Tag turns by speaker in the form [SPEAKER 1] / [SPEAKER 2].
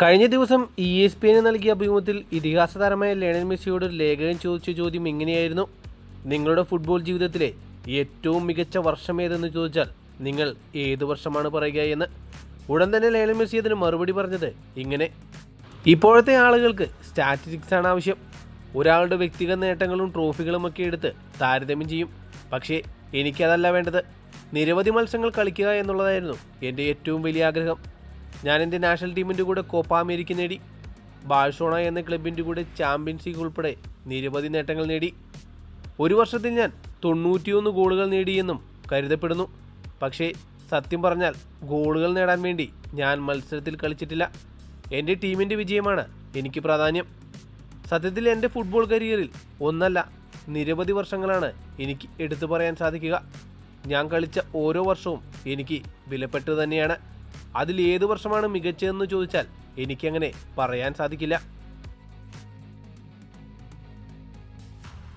[SPEAKER 1] കഴിഞ്ഞ ദിവസം E S P എന് നൽകിയ അഭിമുഖത്തിൽ ഇതിഹാസ താരമായ ലയണൽ മെസ്സിയോട് ലേഖകൻ ചോദിച്ച ചോദ്യം ഇങ്ങനെയായിരുന്നു. നിങ്ങളുടെ ഫുട്ബോൾ ജീവിതത്തിലെ ഏറ്റവും മികച്ച വർഷം ഏതെന്ന് ചോദിച്ചാൽ നിങ്ങൾ ഏത് വർഷമാണ് പറയുക എന്ന്. ഉടൻ തന്നെ ലയണൽ മെസ്സി അതിന് മറുപടി പറഞ്ഞത് ഇങ്ങനെ. ഇപ്പോഴത്തെ ആളുകൾക്ക് സ്റ്റാറ്റിസ്റ്റിക്സ് ആണ് ആവശ്യം. ഒരാളുടെ വ്യക്തിഗത നേട്ടങ്ങളും ട്രോഫികളും ഒക്കെ എടുത്ത് താരതമ്യം ചെയ്യും. പക്ഷേ എനിക്കതല്ല വേണ്ടത്. നിരവധി മത്സരങ്ങൾ കളിക്കുക എന്നുള്ളതായിരുന്നു എന്റെ ഏറ്റവും വലിയ ആഗ്രഹം. ഞാൻ എന്റെ നാഷണൽ ടീമിന്റെ കൂടെ കോപ്പ അമേരിക്ക നേടി. ബാഴ്സോണ എന്ന ക്ലബിന്റെ കൂടെ ചാമ്പ്യൻസ് ലീഗ് ഉൾപ്പെടെ നിരവധി നേട്ടങ്ങൾ നേടി. ഒരു വർഷത്തിൽ ഞാൻ തൊണ്ണൂറ്റിയൊന്ന് ഗോളുകൾ നേടിയെന്നും കരുതപ്പെടുന്നു. പക്ഷേ സത്യം പറഞ്ഞാൽ ഗോളുകൾ നേടാൻ വേണ്ടി ഞാൻ മത്സരത്തിൽ കളിച്ചിട്ടില്ല. എന്റെ ടീമിന്റെ വിജയമാണ് എനിക്ക് പ്രാധാന്യം. സത്യത്തിൽ എന്റെ ഫുട്ബോൾ കരിയറിൽ ഒന്നല്ല നിരവധി വർഷങ്ങളാണ് എനിക്ക് എടുത്തു പറയാൻ സാധിക്കുക. ഞാൻ കളിച്ച ഓരോ വർഷവും എനിക്ക് വിലപ്പെട്ടു തന്നെയാണ്. അതിൽ ഏത് വർഷമാണ് മികച്ചതെന്ന് ചോദിച്ചാൽ എനിക്കങ്ങനെ പറയാൻ സാധിക്കില്ല.